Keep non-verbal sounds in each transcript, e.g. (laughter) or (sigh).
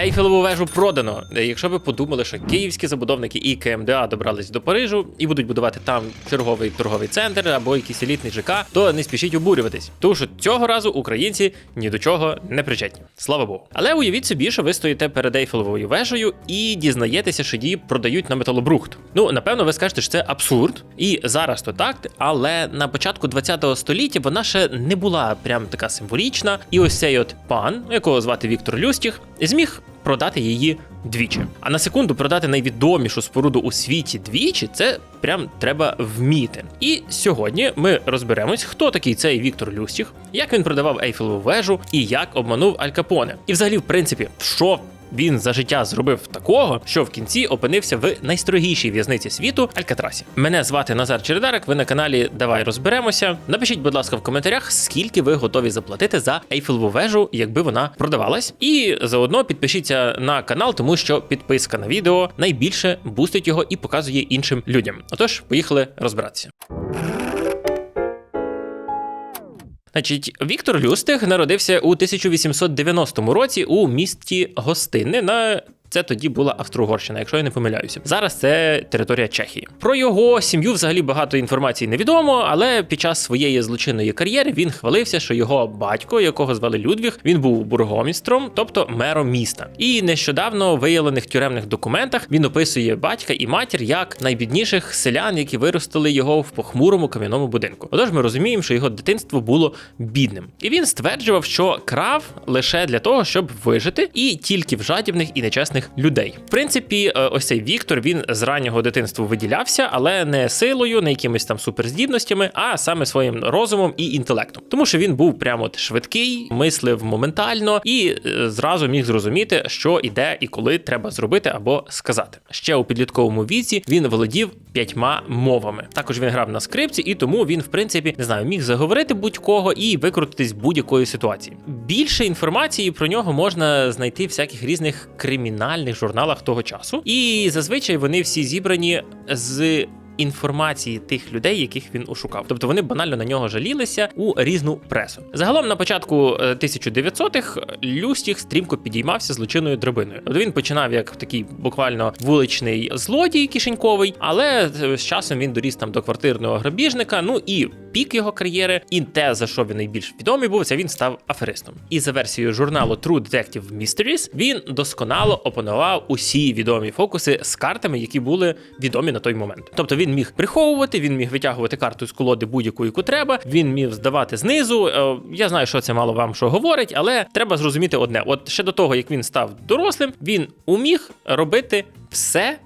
Ейфелеву вежу продано. Якщо ви подумали, що київські забудовники і КМДА добрались до Парижу і будуть будувати там черговий торговий центр або якийсь елітний ЖК, то не спішіть обурюватись. Тому що цього разу українці ні до чого не причетні. Слава Богу. Але уявіть собі, що ви стоїте перед Ейфелевою вежею і дізнаєтеся, що її продають на металобрухт. Ну, напевно, ви скажете, що це абсурд. І зараз то так, але на початку 20-го століття вона ще не була прям така символічна. І ось цей от пан, якого звати Віктор Люстіх, зміг продати її двічі. А на секунду продати найвідомішу споруду у світі двічі це прям треба вміти. І сьогодні ми розберемось, хто такий цей Віктор Люстіх, як він продавав Ейфелеву вежу і як обманув Аль Капоне. І взагалі, в принципі, що він за життя зробив такого, що в кінці опинився в найстрогішій в'язниці світу Алькатрасі. Мене звати Назар Чередарик. Ви на каналі Давай розберемося. Напишіть, будь ласка, в коментарях, скільки ви готові заплатити за Ейфелеву вежу, якби вона продавалась. І заодно підпишіться на канал, тому що підписка на відео найбільше бустить його і показує іншим людям. Отож, поїхали розбиратися. Значить, Віктор Люстих народився у 1890 році у місті Гостини на. Це тоді була Австро-Угорщина, якщо я не помиляюся. Зараз це територія Чехії. Про його сім'ю взагалі багато інформації невідомо, але під час своєї злочинної кар'єри він хвалився, що його батько, якого звали Людвіг, він був бургомістром, тобто мером міста. І нещодавно в виявлених тюремних документах він описує батька і матір як найбідніших селян, які виростили його в похмурому кам'яному будинку. Отож, ми розуміємо, що його дитинство було бідним. І він стверджував, що крав лише для того, щоб вижити, і тільки в жадібних і нечесних людей. В принципі, е, ось цей Віктор він з раннього дитинства виділявся, але не силою, не якимись там суперздібностями, а саме своїм розумом і інтелектом. Тому що він був прямо от швидкий, мислив моментально і е, зразу міг зрозуміти, що іде і коли треба зробити або сказати. Ще у підлітковому віці він володів п'ятьма мовами. Також він грав на скрипці, і тому він, в принципі, не знаю, міг заговорити будь-кого і викрутитись будь-якої ситуації. Більше інформації про нього можна знайти всяких різних кримінальних журналах того часу, і зазвичай вони всі зібрані з. Інформації тих людей, яких він ошукав, тобто вони банально на нього жалілися у різну пресу. Загалом на початку е, 1900-х Люстіх стрімко підіймався злочинною драбиною. Тобто він починав як такий буквально вуличний злодій кишеньковий, але е, з часом він доріс там до квартирного грабіжника. Ну і пік його кар'єри, і те, за що він найбільш відомий був, це він став аферистом. І за версією журналу True Detective Mysteries він досконало опанував усі відомі фокуси з картами, які були відомі на той момент. Тобто він міг приховувати, він міг витягувати карту з колоди будь-яку, яку треба. Він міг здавати знизу. Е, Я знаю, що це мало вам що говорить, але треба зрозуміти одне: от ще до того, як він став дорослим, він уміг робити все,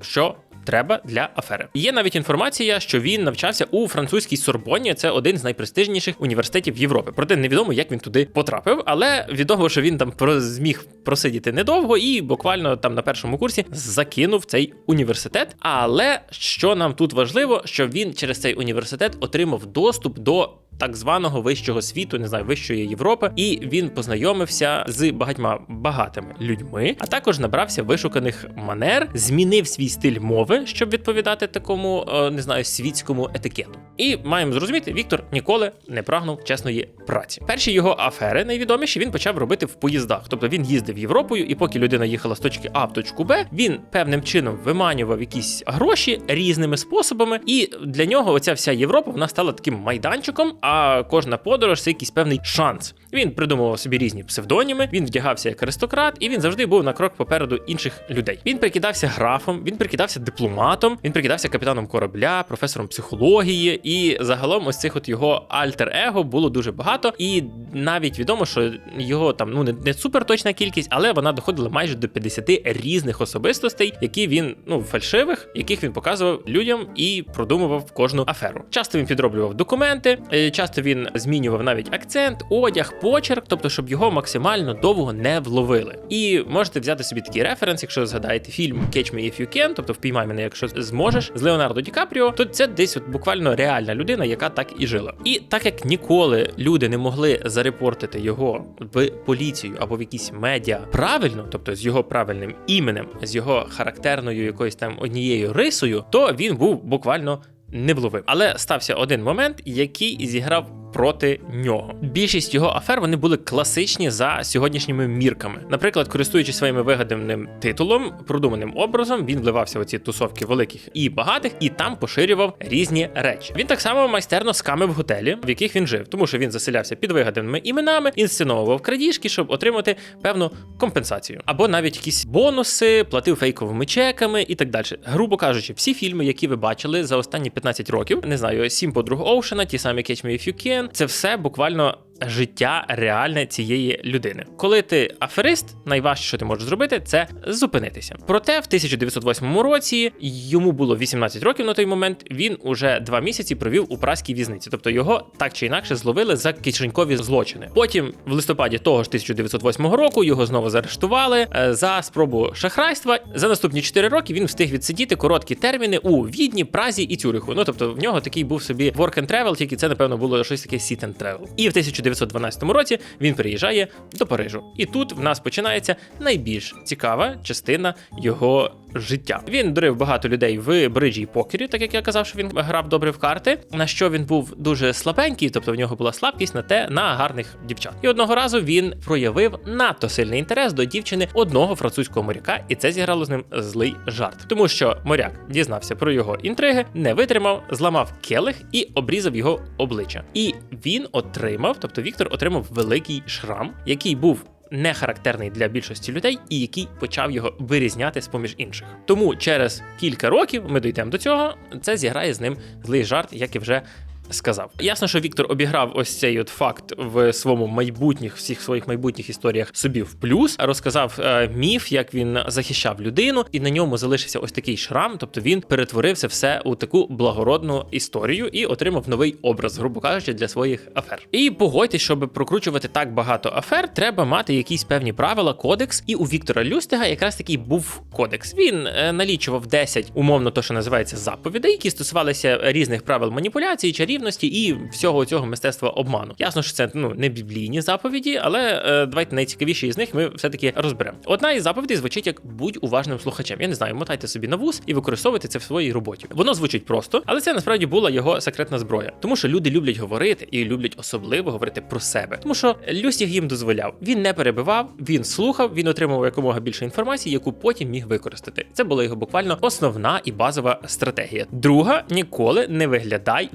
що треба для афери. Є навіть інформація, що він навчався у французькій Сорбонні. Це один з найпрестижніших університетів Європи. Проте невідомо, як він туди потрапив, але відомо, що він там зміг просидіти недовго і буквально там на першому курсі закинув цей університет. Але що нам тут важливо, що він через цей університет отримав доступ до. Так званого вищого світу, не знаю, вищої Європи, і він познайомився з багатьма багатими людьми, а також набрався вишуканих манер, змінив свій стиль мови, щоб відповідати такому, е, не знаю, світському етикету. І маємо зрозуміти, Віктор ніколи не прагнув чесної праці. Перші його афери найвідоміші він почав робити в поїздах. Тобто він їздив Європою, і поки людина їхала з точки А в точку Б, він певним чином виманював якісь гроші різними способами. І для нього оця вся Європа вона стала таким майданчиком. А кожна подорож це якийсь певний шанс. Він придумував собі різні псевдоніми, він вдягався як аристократ, і він завжди був на крок попереду інших людей. Він прикидався графом, він прикидався дипломатом, він прикидався капітаном корабля, професором психології. І загалом ось цих от його альтер-его було дуже багато. І навіть відомо, що його там ну не, не супер точна кількість, але вона доходила майже до 50 різних особистостей, які він ну фальшивих, яких він показував людям і продумував кожну аферу. Часто він підроблював документи, е, часто він змінював навіть акцент, одяг, почерк, тобто, щоб його максимально довго не вловили. І можете взяти собі такий референс, якщо згадаєте фільм Catch Me If You Can, тобто впіймай мене, якщо зможеш, з Леонардо Ді Капріо, то це десь от буквально реальна людина, яка так і жила. І так як ніколи люди не могли зарепортити його в поліцію або в якісь медіа правильно, тобто з його правильним іменем, з його характерною якоюсь там однією рисою, то він був буквально невловим. Але стався один момент, який зіграв проти нього. Більшість його афер вони були класичні за сьогоднішніми мірками. Наприклад, користуючись своїм вигаданим титулом, продуманим образом, він вливався в ці тусовки великих і багатих, і там поширював різні речі. Він так само майстерно скамив готелі, в яких він жив, тому що він заселявся під вигаданими іменами, інсценовував крадіжки, щоб отримати певну компенсацію, або навіть якісь бонуси, платив фейковими чеками і так далі. Грубо кажучи, всі фільми, які ви бачили за останні 15 років, не знаю, сім подруг Оушена, ті самі Catch Me If You Can, це все буквально. Життя реальне цієї людини. Коли ти аферист, найважче, що ти можеш зробити, це зупинитися. Проте в 1908 році йому було 18 років на той момент. Він уже два місяці провів у праській в'язниці, тобто його так чи інакше зловили за кишенькові злочини. Потім, в листопаді того ж 1908 року, його знову заарештували е, за спробу шахрайства. За наступні 4 роки він встиг відсидіти короткі терміни у Відні, Празі і Цюриху. Ну тобто в нього такий був собі work and travel, тільки це напевно було щось таке sit and travel. І в 1912 році він приїжджає до Парижу. І тут в нас починається найбільш цікава частина його життя. Він дурив багато людей в бриджі і покері, так як я казав, що він грав добре в карти. На що він був дуже слабенький, тобто в нього була слабкість на те на гарних дівчат. І одного разу він проявив надто сильний інтерес до дівчини одного французького моряка, і це зіграло з ним злий жарт, тому що моряк дізнався про його інтриги, не витримав, зламав келих і обрізав його обличчя. І він отримав, тобто Віктор отримав великий шрам, який був не характерний для більшості людей, і який почав його вирізняти з поміж інших. Тому через кілька років ми дійдемо до цього. Це зіграє з ним злий жарт, як і вже. Сказав ясно, що Віктор обіграв ось цей от факт в своєму майбутніх всіх своїх майбутніх історіях собі в плюс. Розказав е, міф, як він захищав людину, і на ньому залишився ось такий шрам. Тобто він перетворився все у таку благородну історію і отримав новий образ, грубо кажучи, для своїх афер. І погодьтесь, щоб прокручувати так багато афер, треба мати якісь певні правила, кодекс. І у Віктора Люстига якраз такий був кодекс. Він е, налічував 10, умовно, то що називається заповідей, які стосувалися різних правил маніпуляції, чарівності і всього цього мистецтва обману. Ясно, що це ну не біблійні заповіді, але е, давайте найцікавіші із них ми все таки розберемо. Одна із заповідей звучить як будь уважним слухачем. Я не знаю, мотайте собі на вуз і використовуйте це в своїй роботі. Воно звучить просто, але це насправді була його секретна зброя, тому що люди люблять говорити і люблять особливо говорити про себе. Тому що Люстіг їм дозволяв. Він не перебивав, він слухав, він отримував якомога більше інформації, яку потім міг використати. Це була його буквально основна і базова стратегія. Друга ніколи не виглядай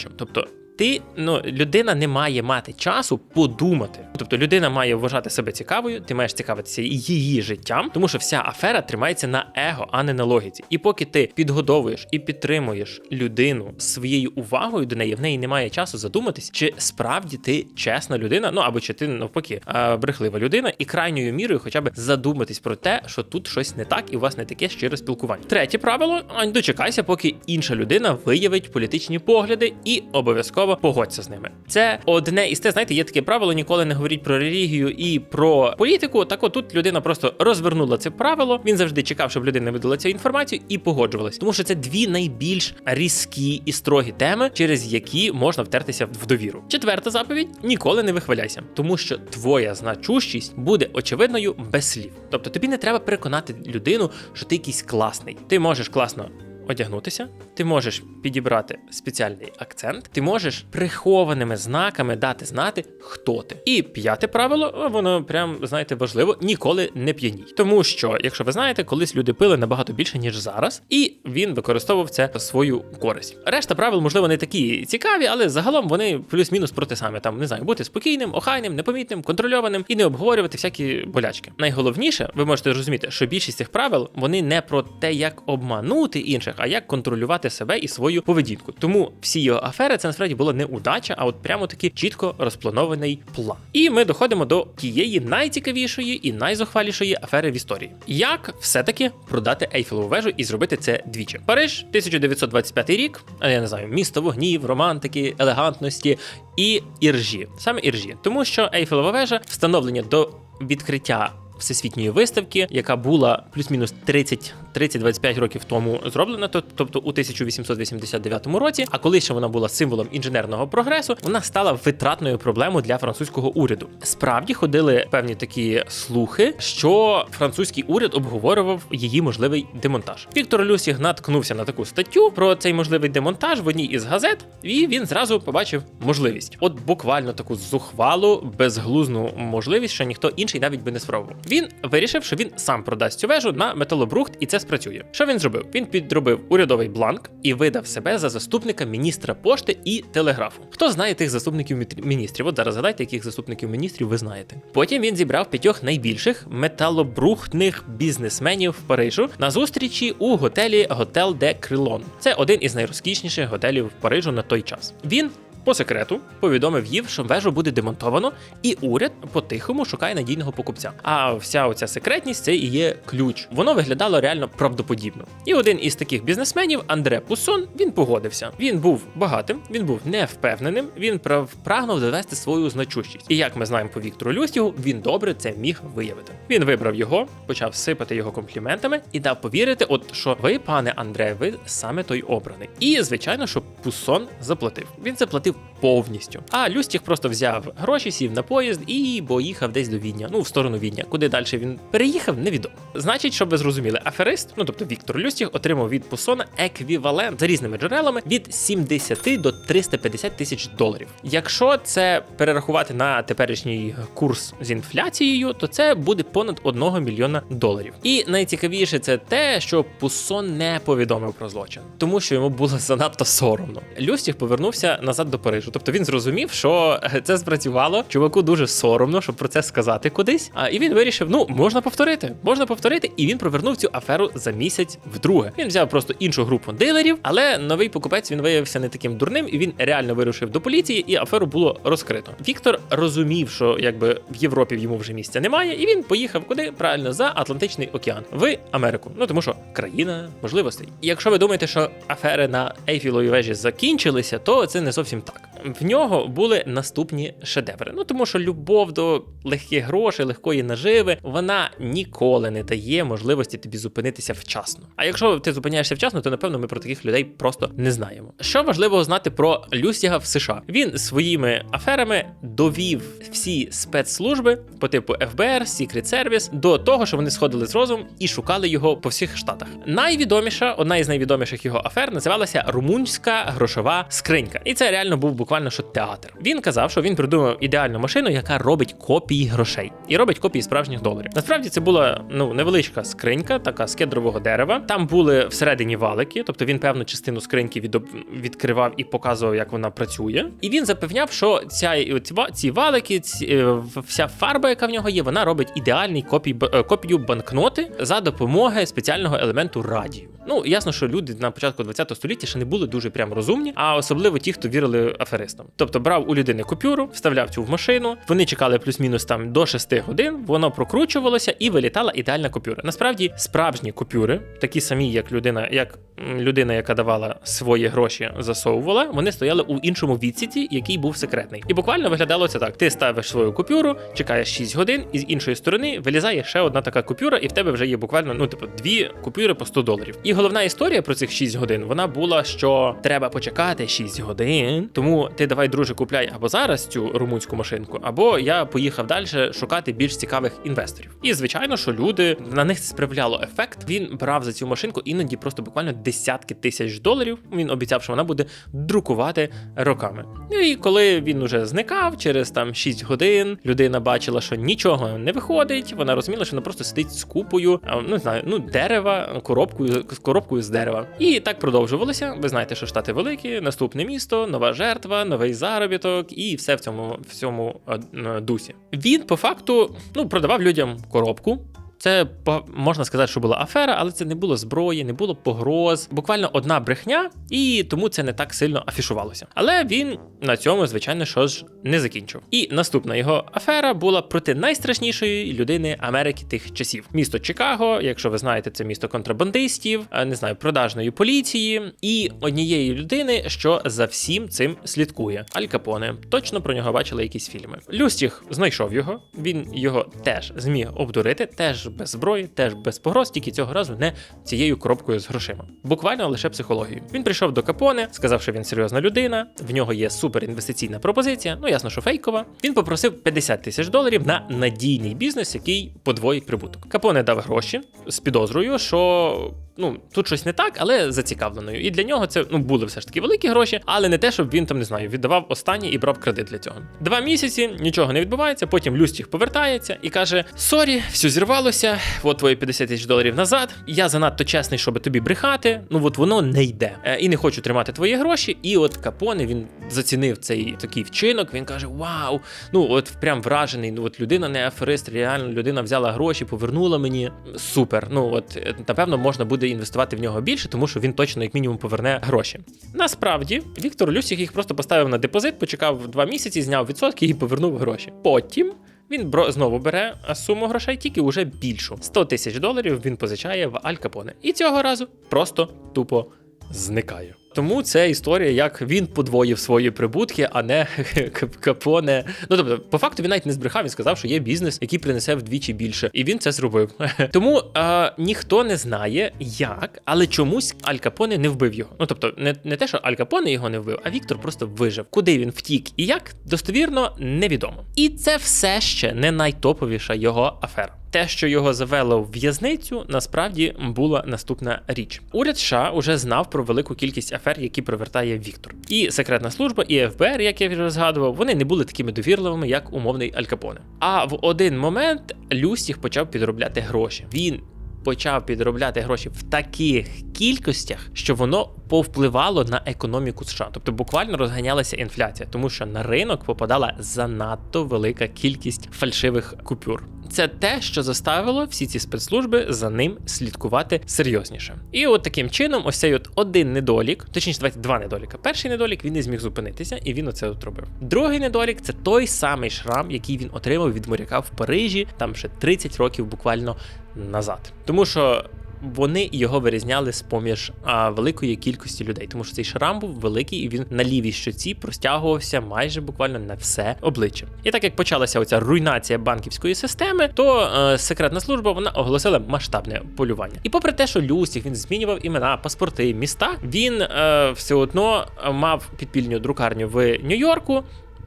нудьгуючим. Тобто ти ну людина не має мати часу подумати. Тобто людина має вважати себе цікавою, ти маєш цікавитися її життям, тому що вся афера тримається на его, а не на логіці. І поки ти підгодовуєш і підтримуєш людину своєю увагою до неї, в неї немає часу задуматись, чи справді ти чесна людина, ну або чи ти навпаки брехлива людина, і крайньою мірою, хоча б задуматись про те, що тут щось не так, і у вас не таке щире спілкування. Третє правило: дочекайся, поки інша людина виявить політичні погляди і обов'язково погодься з ними. Це одне із те, знаєте, є таке правило: ніколи не говоріть про релігію і про політику. Так от тут людина просто розвернула це правило. Він завжди чекав, щоб людина видала цю інформацію і погоджувалась, тому що це дві найбільш різкі і строгі теми, через які можна втертися в довіру. Четверта заповідь: ніколи не вихваляйся, тому що твоя значущість буде очевидною без слів. Тобто тобі не треба переконати людину, що ти якийсь класний. Ти можеш класно одягнутися, ти можеш підібрати спеціальний акцент, ти можеш прихованими знаками дати знати, хто ти. І п'яте правило, воно прям знаєте важливо, ніколи не п'яній. Тому що, якщо ви знаєте, колись люди пили набагато більше ніж зараз, і він використовував це свою користь. Решта правил, можливо, не такі цікаві, але загалом вони плюс-мінус про те саме. Там не знаю, бути спокійним, охайним, непомітним, контрольованим і не обговорювати всякі болячки. Найголовніше, ви можете розуміти, що більшість цих правил вони не про те, як обманути інших, а як контролювати себе і свою поведінку. Тому всі його афери це насправді була не удача, а от прямо таки чітко розпланований план. І ми доходимо до тієї найцікавішої і найзухвалішої афери в історії. Як все-таки продати Ейфелеву вежу і зробити це двічі? Париж, 1925 рік, а я не знаю, місто вогнів, романтики, елегантності і іржі. Саме іржі, тому що Ейфелева вежа встановлення до відкриття всесвітньої виставки, яка була плюс-мінус 30 30-25 років тому зроблена, то- тобто у 1889 році. А коли ще вона була символом інженерного прогресу, вона стала витратною проблемою для французького уряду. Справді ходили певні такі слухи, що французький уряд обговорював її можливий демонтаж. Віктор Люсіг наткнувся на таку статтю про цей можливий демонтаж в одній із газет, і він зразу побачив можливість. От буквально таку зухвалу, безглузну можливість, що ніхто інший навіть би не спробував. Він вирішив, що він сам продасть цю вежу на металобрухт, і це спрацює. Що він зробив? Він підробив урядовий бланк і видав себе за заступника міністра пошти і телеграфу. Хто знає тих заступників міністрів? От зараз згадайте, яких заступників міністрів ви знаєте. Потім він зібрав п'ятьох найбільших металобрухтних бізнесменів в Парижу на зустрічі у готелі Готел де Крилон. Це один із найрозкішніших готелів в Парижу на той час. Він по секрету повідомив їм, що вежу буде демонтовано, і уряд по-тихому шукає надійного покупця. А вся оця секретність це і є ключ. Воно виглядало реально правдоподібно. І один із таких бізнесменів, Андре Пусон, він погодився. Він був багатим, він був невпевненим, він прагнув довести свою значущість. І як ми знаємо по Віктору Люстігу, він добре це міг виявити. Він вибрав його, почав сипати його компліментами і дав повірити, от що ви, пане Андре, ви саме той обраний. І звичайно, що Пусон заплатив. Він заплатив YouTube. Повністю. А Люстіг просто взяв гроші, сів на поїзд і поїхав десь до Відня. Ну, в сторону Відня. Куди далі він переїхав, невідомо. Значить, щоб ви зрозуміли, аферист, ну тобто Віктор Люстіг, отримав від Пусона еквівалент за різними джерелами від 70 до 350 тисяч доларів. Якщо це перерахувати на теперішній курс з інфляцією, то це буде понад 1 мільйона доларів. І найцікавіше це те, що Пусон не повідомив про злочин, тому що йому було занадто соромно. Люстіг повернувся назад до Парижу. Тобто він зрозумів, що це спрацювало. Чуваку дуже соромно, щоб про це сказати кудись. А і він вирішив: ну можна повторити, можна повторити. І він провернув цю аферу за місяць вдруге. Він взяв просто іншу групу дилерів, але новий покупець він виявився не таким дурним, і він реально вирушив до поліції, і аферу було розкрито. Віктор розумів, що якби в Європі йому вже місця немає, і він поїхав куди правильно за Атлантичний океан в Америку. Ну тому що країна можливостей. І якщо ви думаєте, що афери на Ейфіловій вежі закінчилися, то це не зовсім так. В нього були наступні шедеври. Ну тому що любов до легких грошей, легкої наживи, вона ніколи не дає можливості тобі зупинитися вчасно. А якщо ти зупиняєшся вчасно, то напевно ми про таких людей просто не знаємо. Що важливо знати про Люсіга в США? Він своїми аферами довів всі спецслужби по типу ФБР, Secret Service до того, що вони сходили з розуму і шукали його по всіх штатах. Найвідоміша, одна із найвідоміших його афер називалася Румунська грошова скринька. І це реально був буквально що театр. Він казав, що він придумав ідеальну машину, яка робить копії грошей і робить копії справжніх доларів. Насправді це була ну невеличка скринька, така з кедрового дерева. Там були всередині валики, тобто він певну частину скриньки від... відкривав і показував, як вона працює. І він запевняв, що ця ці, ва- валики, ці, е, вся фарба, яка в нього є, вона робить ідеальний копій, е, копію банкноти за допомогою спеціального елементу радію. Ну ясно, що люди на початку ХХ століття ще не були дуже прям розумні, а особливо ті, хто вірили аферистам. Тобто брав у людини купюру, вставляв цю в машину. Вони чекали плюс-мінус там до 6 годин. Воно прокручувалося і вилітала ідеальна купюра. Насправді, справжні купюри, такі самі, як людина, як людина, яка давала свої гроші, засовувала, вони стояли у іншому відсіці, який був секретний. І буквально виглядало це так: ти ставиш свою купюру, чекаєш 6 годин, і з іншої сторони вилізає ще одна така купюра, і в тебе вже є буквально ну, типу, дві купюри по 100 доларів. І головна історія про цих 6 годин вона була, що треба почекати 6 годин. Тому ти давай, друже, купляй або зараз цю румунську машинку, або я поїхав далі шукати більш цікавих інвесторів. І звичайно, що люди на них справляло ефект. Він брав за цю машинку іноді просто буквально десятки тисяч доларів. Він обіцяв, що вона буде друкувати роками. Ну і коли він уже зникав через там 6 годин, людина бачила, що нічого не виходить. Вона розуміла, що вона просто сидить з купою, ну не знаю, ну дерева, коробкою з коробкою з дерева. І так продовжувалося. Ви знаєте, що штати великі, наступне місто, нова жертва, новий заробіток, і все в цьому в цьому е, е, дусі. Він по факту ну продавав людям коробку. Це можна сказати, що була афера, але це не було зброї, не було погроз. Буквально одна брехня, і тому це не так сильно афішувалося. Але він на цьому, звичайно, що ж не закінчив. І наступна його афера була проти найстрашнішої людини Америки тих часів: місто Чикаго, якщо ви знаєте, це місто контрабандистів, не знаю, продажної поліції, і однієї людини, що за всім цим слідкує. Аль Капоне. Точно про нього бачили якісь фільми. Люстіг знайшов його. Він його теж зміг обдурити, теж без зброї, теж без погроз, тільки цього разу не цією коробкою з грошима. Буквально лише психологію. Він прийшов до Капоне, сказав, що він серйозна людина, в нього є суперінвестиційна пропозиція, ну ясно, що фейкова. Він попросив 50 тисяч доларів на надійний бізнес, який подвоїть прибуток. Капоне дав гроші з підозрою, що. Ну, тут щось не так, але зацікавленою. І для нього це ну були все ж таки великі гроші, але не те, щоб він там не знаю, віддавав останні і брав кредит для цього. Два місяці нічого не відбувається. Потім Люстіх повертається і каже: Сорі, все зірвалося. От твої 50 тисяч доларів назад. Я занадто чесний, щоб тобі брехати. Ну от воно не йде. Е, і не хочу тримати твої гроші. І от Капоне він зацінив цей такий вчинок. Він каже: Вау! Ну от прям вражений. Ну от людина не аферист, реально людина взяла гроші, повернула мені. Супер. Ну от напевно можна буде інвестувати в нього більше, тому що він точно як мінімум поверне гроші. Насправді Віктор Люсіх їх просто поставив на депозит, почекав два місяці, зняв відсотки і повернув гроші. Потім. Він бро знову бере суму грошей, тільки уже більшу. 100 тисяч доларів він позичає в Аль Капоне. І цього разу просто тупо зникає. Тому це історія, як він подвоїв свої прибутки, а не (laughs) Капоне. Ну тобто, по факту він навіть не збрехав. Він сказав, що є бізнес, який принесе вдвічі більше, і він це зробив. (laughs) Тому е, ніхто не знає, як, але чомусь Аль Капоне не вбив його. Ну тобто, не, не те, що Аль Капоне його не вбив, а Віктор просто вижив. Куди він втік і як достовірно невідомо. І це все ще не найтоповіша його афера. Те, що його завело в в'язницю, насправді була наступна річ. Уряд США уже знав про велику кількість афер, які провертає Віктор. І секретна служба, і ФБР, як я вже згадував, вони не були такими довірливими, як умовний Аль Капоне. А в один момент Люстіх почав підробляти гроші. Він почав підробляти гроші в таких кількостях, що воно повпливало на економіку США. Тобто буквально розганялася інфляція, тому що на ринок попадала занадто велика кількість фальшивих купюр. Це те, що заставило всі ці спецслужби за ним слідкувати серйозніше. І от таким чином, ось цей от один недолік, точніше, давайте два недоліка. Перший недолік він не зміг зупинитися, і він оце от робив. Другий недолік це той самий шрам, який він отримав від моряка в Парижі, там ще 30 років буквально назад. Тому що вони його вирізняли з поміж великої кількості людей, тому що цей шрам був великий, і він на лівій щоці простягувався майже буквально на все обличчя. І так як почалася оця руйнація банківської системи, то е, секретна служба вона оголосила масштабне полювання. І попри те, що Люсіх він змінював імена, паспорти, міста, він е, все одно мав підпільню друкарню в Нью-Йорку.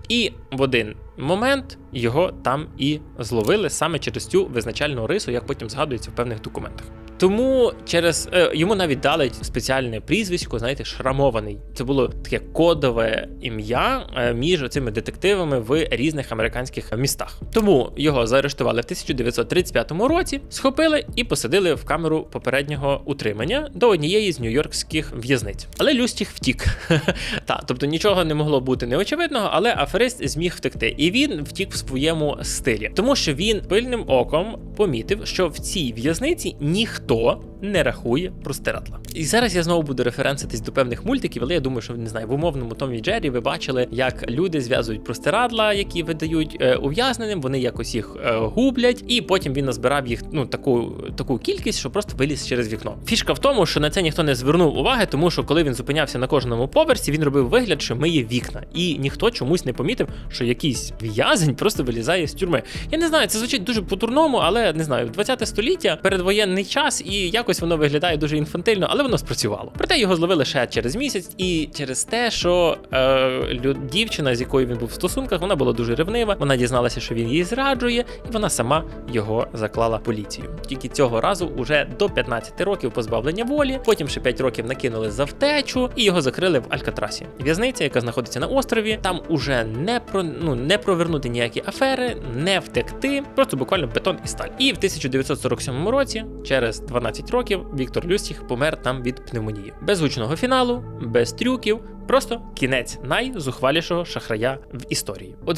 І в один момент його там і зловили саме через цю визначальну рису, як потім згадується в певних документах. Тому через е, йому навіть дали спеціальне прізвисько, знаєте, шрамований. Це було таке кодове ім'я е, між цими детективами в різних американських містах. Тому його заарештували в 1935 році, схопили і посадили в камеру попереднього утримання до однієї з нью-йоркських в'язниць. Але Люстіх втік. (laughs) Та, тобто нічого не могло бути неочевидного, але аферист зміг втекти. І він втік в своєму стилі, тому що він пильним оком помітив, що в цій в'язниці ніхто не рахує простирадла. І зараз я знову буду референситись до певних мультиків, але я думаю, що не знаю, в умовному Томі Джері ви бачили, як люди зв'язують простирадла, які видають е, ув'язненим, вони якось їх е, гублять, і потім він назбирав їх ну таку таку кількість, що просто виліз через вікно. Фішка в тому, що на це ніхто не звернув уваги, тому що коли він зупинявся на кожному поверсі, він робив вигляд, що миє вікна, і ніхто чомусь не помітив, що якийсь в'язень просто вилізає з тюрми. Я не знаю, це звучить дуже по-турному, але не знаю, 20 століття передвоєнний час, і якось воно виглядає дуже інфантильно, але воно спрацювало. Проте його зловили ще через місяць, і через те, що е, дівчина, з якою він був в стосунках, вона була дуже ревнива. Вона дізналася, що він її зраджує, і вона сама його заклала поліцію. Тільки цього разу уже до 15 років позбавлення волі. Потім ще 5 років накинули за втечу, і його закрили в Алькатрасі. В'язниця, яка знаходиться на острові, там уже не про ну не провернути ніякі афери, не втекти, просто буквально бетон і сталь. І в 1947 році, через 12 років, Віктор Люстіх помер там від пневмонії. Без гучного фіналу, без трюків, просто кінець найзухвалішого шахрая в історії. От